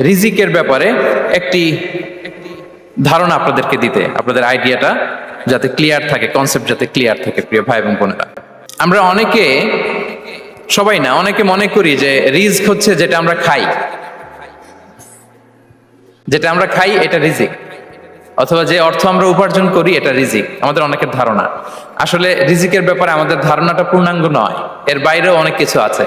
রিজিকের ব্যাপারে একটি ধারণা আপনাদেরকে দিতে, আপনাদের আইডিয়াটা যাতে ক্লিয়ার থাকে কনসেপ্ট যাতে ক্লিয়ার থাকে, প্রিয় ভাই এবং বোনেরা। আমরা অনেকে, সবাই না, অনেকে মনে করি যে রিস্ক হচ্ছে যেটা আমরা খাই। যেটা আমরা খাই, এটা রিজিক। অথবা যে অর্থ আমরা উপার্জন করি, এটা রিজিক। আমাদের অনেকের ধারণা। আসলে রিজিকের ব্যাপারে আমাদের ধারণাটা পূর্ণাঙ্গ নয়। এর বাইরেও অনেক কিছু আছে।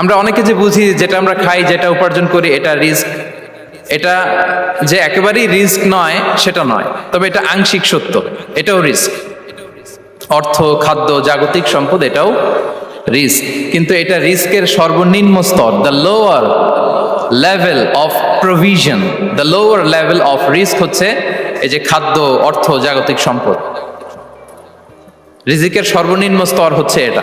আমরা অনেকে যে বুঝি যেটা আমরা খাই, যেটা উপার্জন করি, এটা রিস্ক। এটা যে একেবারেই রিস্ক নয়, সেটা নয়। তবে এটা আংশিক সত্য, এটাও রিস্ক। অর্থ, খাদ্য, জাগতিক সম্পদ, এটাও রিস্ক। কিন্তু এটা রিস্কের সর্বনিম্ন স্তর the lower level of provision the lower level of risk হচ্ছে এই যে খাদ্য, অর্থ, জাগতিক সম্পদ। রিজিকের সর্বনিম্ন স্তর হচ্ছে এটা।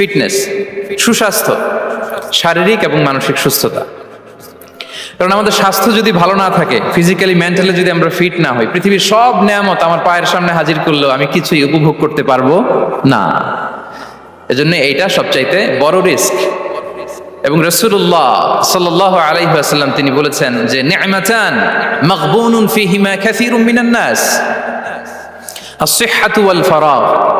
fitness, সুস্বাস্থ্য, শারীরিক এবং মানসিক সুস্থতা। কারণ আমাদের স্বাস্থ্য যদি ভালো না থাকে ফিজিক্যালি মেন্টালি যদি আমরা ফিট না হই, পৃথিবীর সব নিয়ামত আমার পায়ের সামনে হাজির করলেও আমি কিছুই উপভোগ করতে পারব না। এজন্য এইটা সবচাইতে বড় রিস্ক। এবং রসুল্লাহ সাল্লাহ আলাইহাল্লাম তিনি বলেছেন যে, নি'মাতান মাকবুনুন ফিহিমা মিনান নাস। wal faragh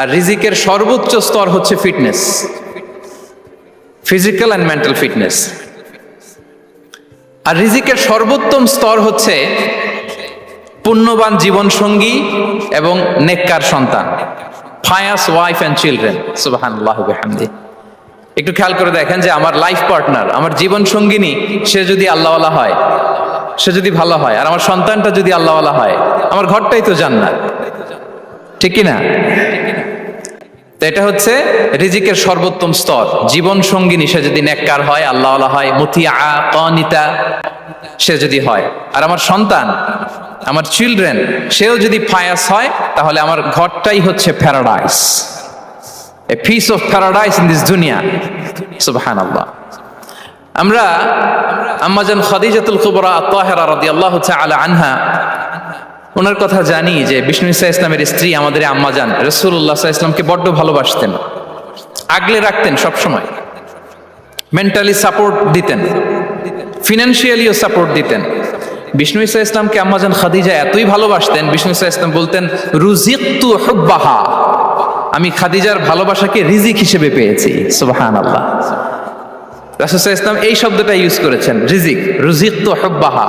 আর রিজিকের সর্বোচ্চ স্তর হচ্ছে fitness. Physical and mental fitness আর রিজিকের সর্বোত্তম স্তর হচ্ছে পুণ্যবান জীবন সঙ্গী এবং নেককার সন্তান। ফায়াস ওয়াইফ অ্যান্ড চিলড্রেন সুবাহান্লাহ হামদি একটু খেয়াল করে দেখেন যে আমার লাইফ পার্টনার আমার জীবন সঙ্গিনী সে যদি আল্লাহওয়ালা হয়, সে যদি ভালো হয়, আর আমার সন্তানটা যদি আল্লাহওয়ালা হয়, আমার ঘরটাই তো জান্নাত। ঠিক কি না? তো এটা হচ্ছে রিজিকের সর্বোত্তম স্তর। জীবন সঙ্গিনী, সে যদি নেককার হয় আল্লাহ হয় কনিতা সে যদি হয়। আর আমার সন্তান, আমার চিলড্রেন সেও যদি ফায়াস হয়, তাহলে আমার ঘরটাই হচ্ছে paradise a piece of paradise in this দুনিয়া সুবহান আল্লাহ আমরা আম্মাজান খাদিজাতুল কুবরা তাহেরা রাদিয়াল্লাহু তাআলা আনহা ওনার কথা জানি যে বিষ্ণু ইসা ইসলামের স্ত্রী আমাদের আম্মাজান রসুল্লাহ ইসলামকে বড্ড ভালোবাসতেন, আগলে রাখতেন সব সময় মেন্টালি সাপোর্ট দিতেন ফিনান্সিয়ালিও সাপোর্ট দিতেন। বিষ্ণু ইসা ইসলামকে আম্মাজান খাদিজা এতই ভালোবাসতেন, বিষ্ণু ইসা ইসলাম বলতেন রুজিকতু হুব্বাহা আমি খাদিজার ভালোবাসাকে রিজিক হিসেবে পেয়েছি সুবাহান আল্লাহ রাসুসাহ ইসলাম এই শব্দটা ইউজ করেছেন, রিজিক রুজিক তো হব্বাহা।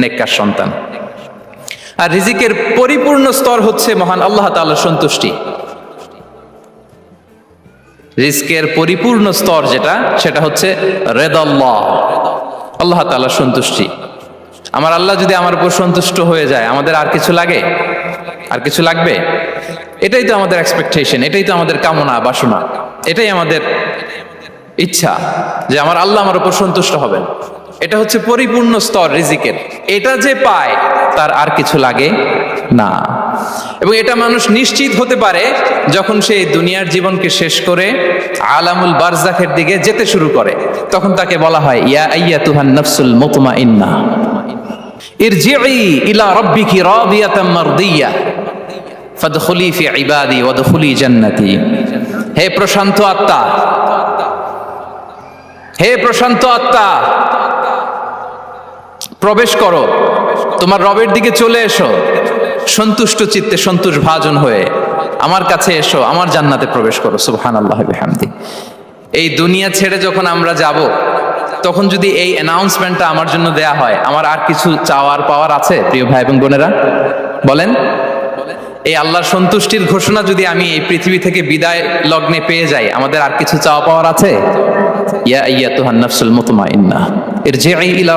নেককার সন্তান। আর রিজিকের পরিপূর্ণ স্তর হচ্ছে মহান আল্লাহ তাআলার সন্তুষ্টি। রিস্কের পরিপূর্ণ স্তর যেটা, সেটা হচ্ছে রেদাল্লাহ, আল্লাহ তাআলা সন্তুষ্টি। আমার আল্লাহ যদি আমার উপর সন্তুষ্ট হয়ে যায়, আমাদের আর কিছু লাগে? আর কিছু লাগবে? এটাই তো আমাদের এক্সপেকটেশন এটাই তো আমাদের কামনা, বাসনা। এটাই আমাদের ইচ্ছা, যে আমার আল্লাহ আমার উপর সন্তুষ্ট হবেন। এটা হচ্ছে পরিপূর্ণ স্তর রিজিকের। এটা যে পায়, তার আর কিছু লাগে না। এবং এটা মানুষ নিশ্চিত হতে পারে যখন সে দুনিয়ার জীবনকে শেষ করে আলামুল বারজাখের দিকে যেতে শুরু করে। তখন তাকে বলা হয়, ইয়া আইয়া তুহান নফসুল মুতমা ইন্না ইরজিই ইলা রাব্বিকি রাদিয়াতাম মারদিয়া। ফাদখুলি ফি ইবাদি ওয়াদখুলি জান্নাতি। হে প্রশান্ত আত্মা, হে প্রশান্ত আত্মা প্রবেশ করো। তোমার রবের দিকে চলে এসো। সন্তুষ্ট চিত্তে সন্তোষ ভাজন হয়ে আমার কাছে এসো, আমার জান্নাতে প্রবেশ করো। সুবহান আল্লাহ বিহামদি। এই দুনিয়া ছেড়ে যখন আমরা যাব, তখন যদি এই অ্যানাউন্সমেন্টটা আমার জন্য দেয়া হয়, আমার আর কিছু চাওয়ার পাওয়ার আছে, প্রিয় ভাই এবং বোনেরা? বলেন। এই আল্লাহর সন্তুষ্টির ঘোষণা যদি আমি এই পৃথিবী থেকে বিদায় লগ্নে পেয়ে যাই, আমাদের আর কিছু চাওয়া পাওয়ার আছে? নাফসুল মুতমাইন্না ইরজিই ইলা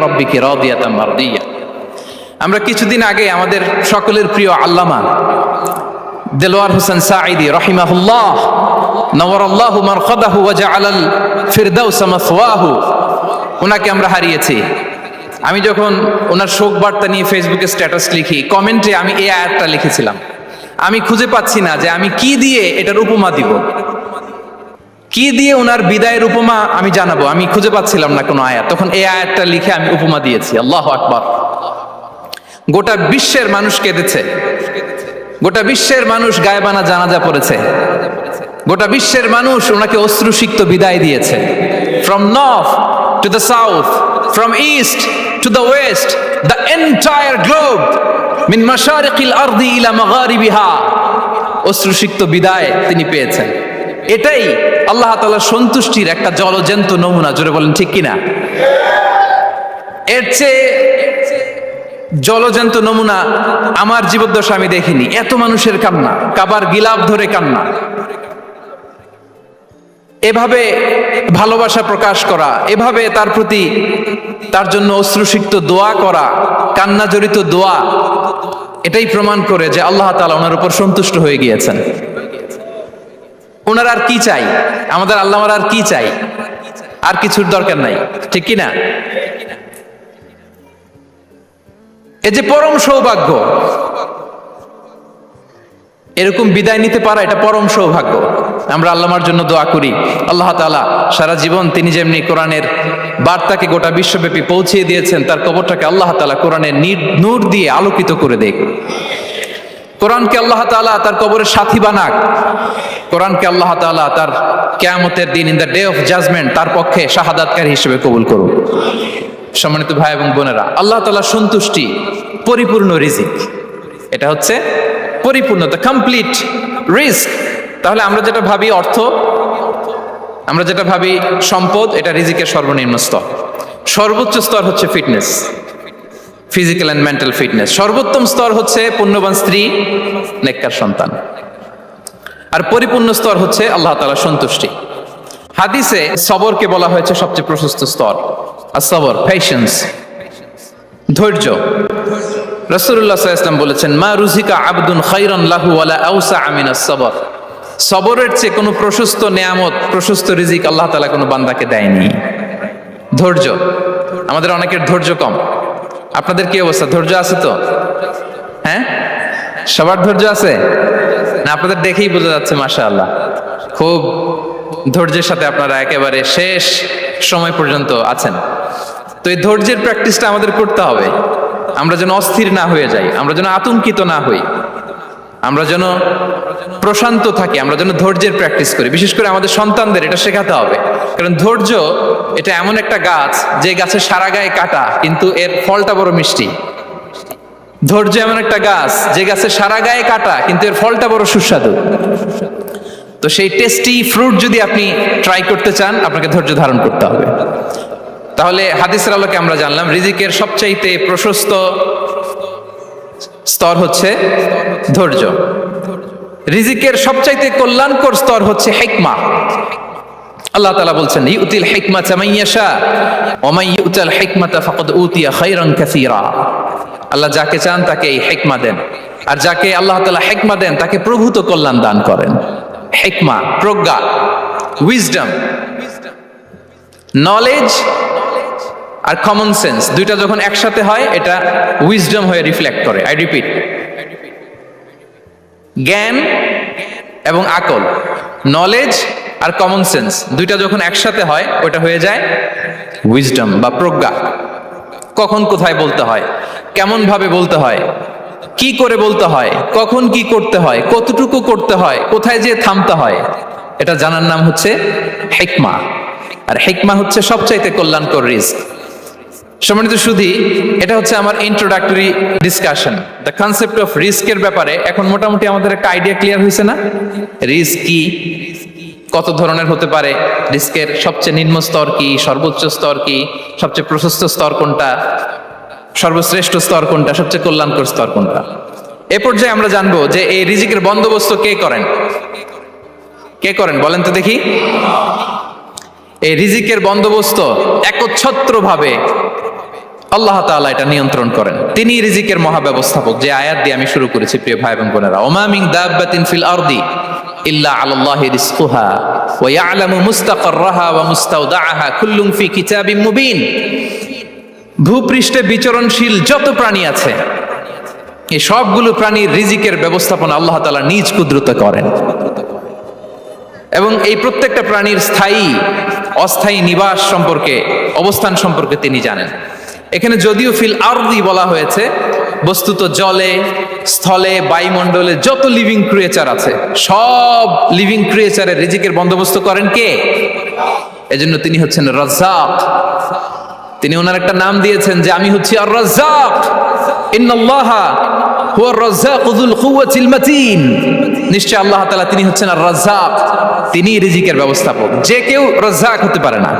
আমরা কিছুদিন আগে আমাদের সকলের প্রিয় আল্লামা দেলোয়ার হোসেন সাঈদি রহিমাহুল্লাহ নওয়ারাল্লাহু মারকাদাহু ওয়া জাআলাল ফিরদাউস মাসওয়াহু ওনাকে আমরা হারিয়েছি। আমি যখন ওনার শোক বার্তা নিয়ে ফেসবুকে স্ট্যাটাস লিখি, কমেন্টে আমি এই আয়াতটা লিখেছিলাম। আমি খুঁজে পাচ্ছি না যে আমি কি দিয়ে এটার উপমা দিব। কি দিয়ে ওনার বিদায়ের উপমা আমি জানাব? আমি খুঁজে পাচ্ছিলাম না কোনো আয়াত। তখন এই আয়াতটা লিখে আমি উপমা দিয়েছি। আল্লাহ আকবার। গোটা বিশ্বের মানুষ কেঁদেছে। গোটা বিশ্বের মানুষ গায়েবানা জানাজা পড়েছে। গোটা বিশ্বের মানুষ ওনাকে অশ্রুসিক্ত বিদায় দিয়েছে। From north to the south from east to the west the entire globe মিন মাশারিকিল আরদি ইলা মাগারিবিহা অশ্রুসিক্ত বিদায় তিনি পেয়েছেন। এটাই আল্লাহ তাআলার সন্তুষ্টির একটা জলজন্ত নমুনা, জোরে বলেন ঠিক কিনা? এর চেয়ে জলজন্ত নমুনা আমার জীবদ্দশা আমি দেখিনি। এত মানুষের কান্না, কাবার গিলাপ ধরে কান্না। এভাবে ভালোবাসা প্রকাশ করা, এভাবে তার প্রতি তার জন্য অশ্রুসিক্ত দোয়া করা কান্না জড়িত দোয়া, এটাই প্রমাণ করে যে আল্লাহ তালা ওনার উপর সন্তুষ্ট হয়ে গিয়েছেন। ওনার আর কি চাই? আমাদের আল্লাহ আর কি চাই? আর কিছুর দরকার নাই। ঠিক কি না এ যে পরম সৌভাগ্য, এরকম বিদায় নিতে পারা এটা পরম সৌভাগ্য। আমরা আল্লাহর জন্য দোয়া করি। আল্লাহ তাআলা সারা জীবন তিনি যেমনি কোরআনের বার্তাকে গোটা বিশ্বব্যাপী পৌঁছিয়ে দিয়েছেন, তার কবরটাকে আল্লাহ তালা কোরআনের নীর- নূর দিয়ে আলোকিত করে দেখ। কোরআনকে আল্লাহ তাআলা তার কবরের সাথী বানাক। কোরআনকে আল্লাহ তাআলা তার কেয়ামতের দিন in the day of judgement তার পক্ষে শাহাদাতকারী হিসেবে কবুল করুন সম্মানিত ভাই এবং বোনেরা, আল্লাহ তাআলা সন্তুষ্টি পরিপূর্ণ রিজিক। এটা হচ্ছে পরিপূর্ণতা কমপ্লিট রিস্ক তাহলে আমরা যেটা ভাবি অর্থ, আমরা যেটা ভাবি সম্পদ, এটা রিজিকের সর্বনিম্ন স্তর। সর্বোচ্চ স্তর হচ্ছে fitness physical and mental fitness সর্বোত্তম স্তর হচ্ছে পুণ্যবান স্ত্রী, নেককার সন্তান। আর পরিপূর্ণ স্তর হচ্ছে আল্লাহ তাআলা সন্তুষ্টি। হাদিসে সবরকে বলা হয়েছে সবচেয়ে প্রশস্ত স্তর। আর সবর পেশেন্স ধৈর্য। রসুল্লাহ ইসলাম বলেছেন, মা রুজিকা আব্দুন খাইরন লাহু ওয়ালা আউসা আমিনা সবর। সবরের চেয়ে কোনো প্রশস্ত নেয়ামত, প্রশস্ত রিজিক আল্লাহ তাআলা কোনো বান্দাকে দেয়নি। ধৈর্য। আমাদের অনেকের ধৈর্য কম। আপনাদের কি অবস্থা? ধৈর্য আছে তো? হ্যাঁ? সবার ধৈর্য আছে? না, আপনাদের দেখেই বোঝা যাচ্ছে মাশা আল্লাহ খুব ধৈর্যের সাথে আপনারা একেবারে শেষ সময় পর্যন্ত আছেন। তো এই ধৈর্যের প্র্যাকটিসটা আমাদের করতে হবে। আমরা যেন অস্থির না হয়ে যাই, আমরা যেন আতঙ্কিত না হই। আমরা যেন প্রশান্ত থাকি, আমরা যেন ধৈর্যের প্র্যাকটিস করি। বিশেষ করে আমাদের সন্তানদের এটা শেখাতে হবে। কারণ ধৈর্য, এটা এমন একটা গাছ, যে গাছে সারা গায়ে কাটা, কিন্তু এর ফলটা বড় মিষ্টি। ধৈর্য এমন একটা গাছ, যে গাছে সারা গায়ে কাটা, কিন্তু এর ফলটা বড় সুস্বাদু। তো সেই টেস্টি ফ্রুট যদি আপনি ট্রাই করতে চান, আপনাকে ধৈর্য ধারণ করতে হবে। তাহলে হাদিসের আলোকে আমরা জানলাম, রিজিকের সবচাইতে প্রশস্ত স্তর হচ্ছে ধৈর্য। রিজিকের সবচাইতে কল্যাণকর স্তর হচ্ছে হেকমা। আল্লাহ তাআলা বলছেন, ইউতিল হিকমাতা মান ইয়াশা, ওয়া মান ইউতাল হিকমাতা ফাকাদ উতিয়া খায়রান কাসীরা। আল্লাহ যাকে চান তাকে এই হিকমা দেন। আর যাকে আল্লাহ তাআলা হিকমা দেন, তাকে প্রভূত কল্যাণ দান করেন। হিকমা, প্রজ্ঞা উইজডম নলেজ আর কমন সেন্স দুইটা যখন একসাথে হয়, এটা উইজডম হয়ে রিফ্লেক্ট করে। আই রিপিট জ্ঞান এবং আকল নলেজ আর কমন সেন্স দুইটা যখন একসাথে হয় ওটা হয়ে যায় উইজডম বা প্রজ্ঞা। কখন কোথায় বলতে হয়, কেমন ভাবে বলতে হয়, কি করে বলতে হয়, কখন কি করতে হয়, কতটুকু করতে হয়, কোথায় যে থামতে হয়, এটা জানার নাম হচ্ছে হেকমা আর হেকমা হচ্ছে সবচাইতে কল্যাণকর রিস্ক। সম্মানিত সুধী, এটা হচ্ছে আমার introductory discussion the concept of রিস্কের ব্যাপারে এখন মোটামুটি আমাদের একটা আইডিয়া ক্লিয়ার হয়েছে না? রিস্ক কি? কত ধরনের হতে পারে? রিস্কের সবচেয়ে নিম্ন স্তর কি? সর্বোচ্চ স্তর কি? সবচেয়ে প্রশস্ত স্তর কোনটা? সর্বশ্রেষ্ঠ স্তর কোনটা? সবচেয়ে কল্যাণকর স্তর কোনটা? এ পর্যায়ে আমরা জানব যে এই রিজিকের বন্দোবস্ত কে করেন? কে করেন? বলেন তো দেখি। এই রিজিকের বন্দোবস্ত একচ্ছত্র ভাবে আল্লাহ তাআলা এটা নিয়ন্ত্রণ করেন। তিনি রিজিকের মহাব্যবস্থাপক। যে আয়াত দিয়ে আমি শুরু করেছি, প্রিয় ভাই এবং বোনেরা। ওমা মিন দাব্বাতিন ফিল আরদি। ইল্লা আলাল্লাহি রিজকুহা ওয়া ইয়ালামু মুস্তাকাররাহা ওয়া মুস্তাওদাআহা কুল্লুম ফি কিতাবিম মুবিন। ভূপৃষ্ঠে বিচরণশীল যত প্রাণী আছে, এই সবগুলো প্রাণীর রিজিকের ব্যবস্থাপনা আল্লাহ তাআলা নিজ কুদরতে করেন। এবং এই প্রত্যেকটা প্রাণীর স্থায়ী, অস্থায়ী নিবাস সম্পর্কে, অবস্থান সম্পর্কে তিনি জানেন। এখানে যদিও ফিল আরদি বলা হয়েছে বস্তুত জলে, স্থলে, বায়ুমণ্ডলে যত লিভিং ক্রিয়েচার আছে, সব লিভিং ক্রিয়েচারের রিজিকের বন্দোবস্ত করেন কে? এজন্য তিনি হচ্ছেন রাজ্জাক। তিনি ওনার একটা নাম দিয়েছেন যে আমি হচ্ছি আর রাজ্জাক ইন্নাল্লাহা হুয়া রাজ্জাকুল কুওয়াতিল মাতিন। নিশ্চয় আল্লাহ তাআলা তিনি হচ্ছেন আর রাজ্জাক তিনি রিজিকের ব্যবস্থাপক। যে কেউ রাজ্জাক হতে পারে না।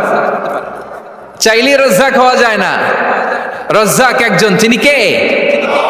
চাইলে রাজ্জাক হওয়া যায় না। রাজ্জাক একজন। তিনি কে?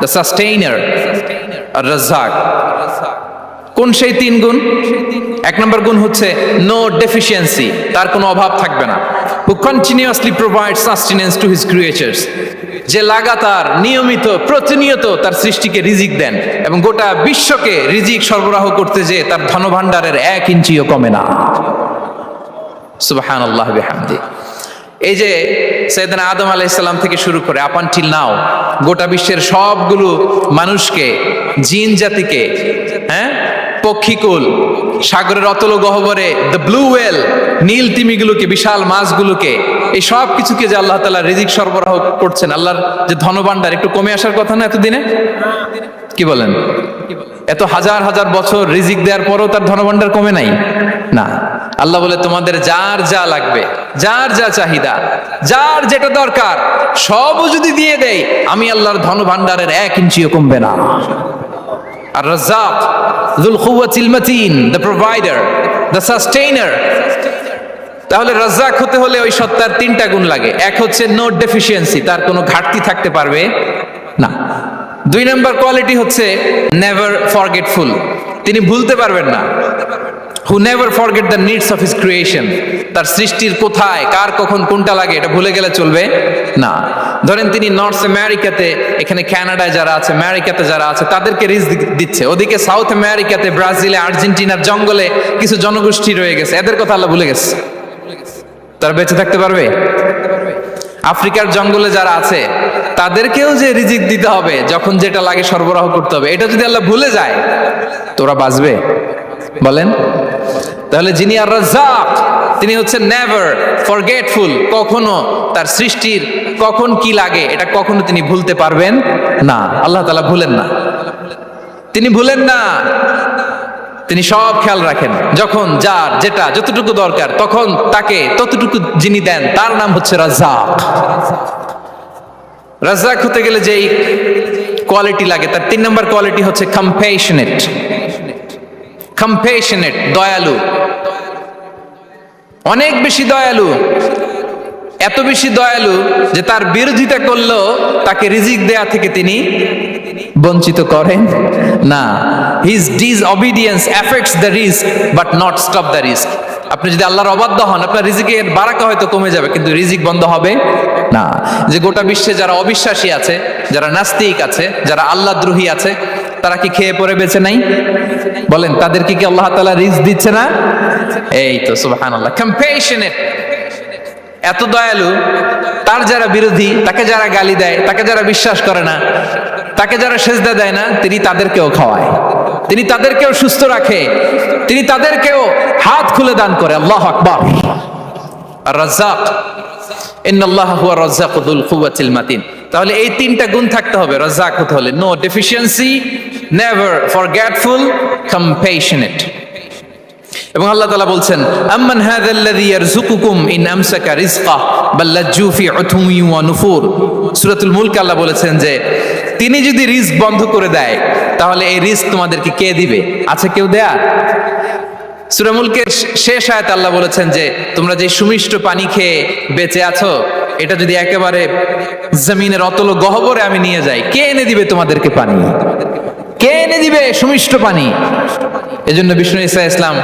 দ্য সাস্টেইনার রাজ্জাক কোন সেই তিন গুণ? এক নম্বর গুণ হচ্ছে নো ডেফিসিয়েন্সি তার কোনো অভাব থাকবে না। Who continuously provide sustenance to his creatures যে লাগাতার, নিয়মিত, প্রতিনিয়ত তার সৃষ্টিকে রিজিক দেন এবং গোটা বিশ্বকে রিজিক সরবরাহ করতে যে তার ধনভাণ্ডারের এক ইঞ্চিও কমে না। সুবাহান আল্লাহ বিহামদি। এই যে সৈয়দনা আদম আলাইসাল্লাম থেকে শুরু করে আপানটিল নাও গোটা বিশ্বের সবগুলো মানুষকে, জিন জাতিকে হ্যাঁ পক্ষীকুল, সাগরের অতল গহবরে দ্য ব্লু ওয়েল নীল তিমিগুলোকে, বিশাল মাছগুলোকে, এই সব কিছুকে যে আল্লাহ তালা রিজিক সরবরাহ করছেন, আল্লাহর যে ধনভাণ্ডার, একটু কমে আসার কথা না এতদিনে? কি বলেন কি বলেন? এত হাজার হাজার বছর রিজিক দেওয়ার পরও তার ধনভাণ্ডার কমে নাই? না। আল্লাহ বলে, তোমাদের যার যা লাগবে, যার যা চাহিদা, যার যেটা দরকার, সবও যদি দিয়ে দেয়, আমি আল্লাহর ধন ভান্ডারের এক ইঞ্চিও কমবে না। আর রাজ্জাক যুল কুওয়াতিল মাতিন দ্য প্রোভাইডার দ্য সাস্টেইনার তাহলে রাজ্জাক হতে হলে ওই সত্তার তিনটা গুণ লাগে। এক হচ্ছে নো ডেফিসিয়েন্সি তার কোনো ঘাটতি থাকতে পারবে না। দুই নম্বর কোয়ালিটি হচ্ছে নেভার ফরগেটফুল তিনি ভুলতে পারবেন না। Who never forget the needs of his creation তার সৃষ্টির কোথায়, কার কখন কোনটা লাগে, এটা ভুলে গেলে চলবে না। ধরেন তিনি নর্থ আমেরিকাতে এখানে কানাডায় যারা আছে আমেরিকাতে যারা আছে, তাদেরকে রিস দিচ্ছে। ওদিকে সাউথ আমেরিকাতে ব্রাজিলে আর্জেন্টিনার জঙ্গলে কিছু জনগোষ্ঠী রয়ে গেছে। এদের কথা আল্লাহ ভুলে গেছে। তারা বেঁচে থাকতে পারবে? আফ্রিকার জঙ্গলে যারা আছে তাদেরকেও যে রিজিক দিতে হবে, যখন যেটা লাগে সরবরাহ করতে হবে, এটা যদি আল্লাহ ভুলে যায়, তোরা বাঁচবে। বলেন? তাহলে যিনি আর রাজ্জাক, তিনি হচ্ছেন নেভার ফরগেটফুল কখনো তার সৃষ্টির কখন কি লাগে, এটা কখনো তিনি ভুলতে পারবেন না। আল্লাহ তালা ভুলেন না। তিনি ভুলেন না। তিনি সব খেয়াল রাখেন, যখন, যার, যেটা, যতটুকু দরকার, তখন তাকে ততটুকু যিনি দেন, তার নাম হচ্ছে রাজ্জাক। রাজ্জাক হতে গেলে যেই কোয়ালিটি লাগে, তার তিন নম্বর কোয়ালিটি হচ্ছে কম্পেশনেট কম্পেশনেট দয়ালু। অনেক বেশি দয়ালু। এত বেশি দয়ালু যে তার বিরোধিতা করলেও তাকে রিজিক দেয়া থেকে তিনি বঞ্চিত করেন। না his disobedience affects the risk but not stop the risk আপনি যদি আল্লাহর অবাধ্য হন, আপনার রিজিকের বারাকা হয়তো কমে যাবে, কিন্তু রিজিক বন্ধ হবে। না, যে গোটা বিশ্বে যারা অবিশ্বাসী আছে, যারা নাস্তিক আছে, যারা আল্লাহ দ্রোহী আছে, তারা কি খেয়ে পরে বেঁচে নাই? বলেন, তাদেরকে কি আল্লাহ তালা রিস্ক দিচ্ছে না? এই তো, সুবহানাল্লাহ কম্পেশনেট এত দয়ালু, তার যারা বিরোধী, তাকে যারা গালি দেয়, তাকে যারা বিশ্বাস করে না, তাকে যারা সেজদা দেয় না, তিনি তাদেরকেও খাওয়ায়। তিনি তাদেরকেও সুস্থ রাখে। তিনি তাদেরকেও হাত খুলে দান করে, আল্লাহ আকবার। আর রাজ্জাক তাহলে এই তিনটা গুণ থাকতে হবে হতে হলে। নো ডেফিসিয়েন্সি নেভার কম্পেশনেট এবং আল্লাহ তাআলা বলছেন, আম্মান হাযাল্লাযী ইয়ারযুকুকুম ইন আমসাকা রিজকা ওয়া নুফুর। সূরাতুল মুলক আল্লাহ বলেছেন যে, তিনি যদি রিস্ক বন্ধ করে দেয়, তাহলে এই রিস্ক তোমাদেরকে কে দিবে? আছে কেউ দেয়া? সূরা মুলকের শেষ আয়াতে আল্লাহ বলেছেন যে, তোমরা যে সুমিষ্ট পানি খেয়ে বেঁচে আছো, এটা যদি একেবারে জমিনের অতল গহবরে আমি নিয়ে যাই, কে এনে দিবে তোমাদেরকে পানি? কে এনে দিবে সুমিষ্ট পানি? এজন্য বিষ্ণু ইসা ইসলাম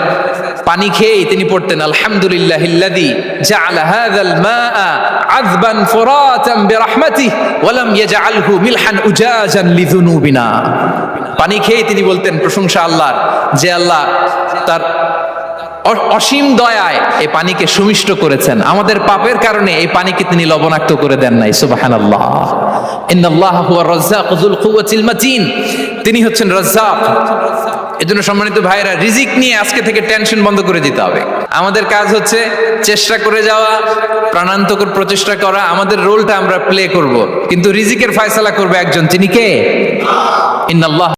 পানি খেয়েই তিনি পড়তেন, আলহামদুলিল্লাহ লিযুনুবিনা। পানি খেয়ে তিনি বলতেন, প্রশংসা আল্লাহর যে আল্লাহ তার অসীম দয়ায় এই পানিকে সুমিষ্ট করেছেন। আমাদের পাপের কারণে এই পানিকে তিনি লবণাক্ত করে দেন নাই। মাতিন। তিনি হচ্ছেন রাজ্জাক। এজন্য সম্মানিত ভাইরা রিজিক নিয়ে আজকে থেকে টেনশন বন্ধ করে দিতে হবে। আমাদের কাজ হচ্ছে চেষ্টা করে যাওয়া, প্রাণান্তকর প্রচেষ্টা করা। আমাদের রোলটা আমরা প্লে করব। কিন্তু রিজিকের ফয়সালা করবে একজন। তিনি কে? ইন্নাল্লাহ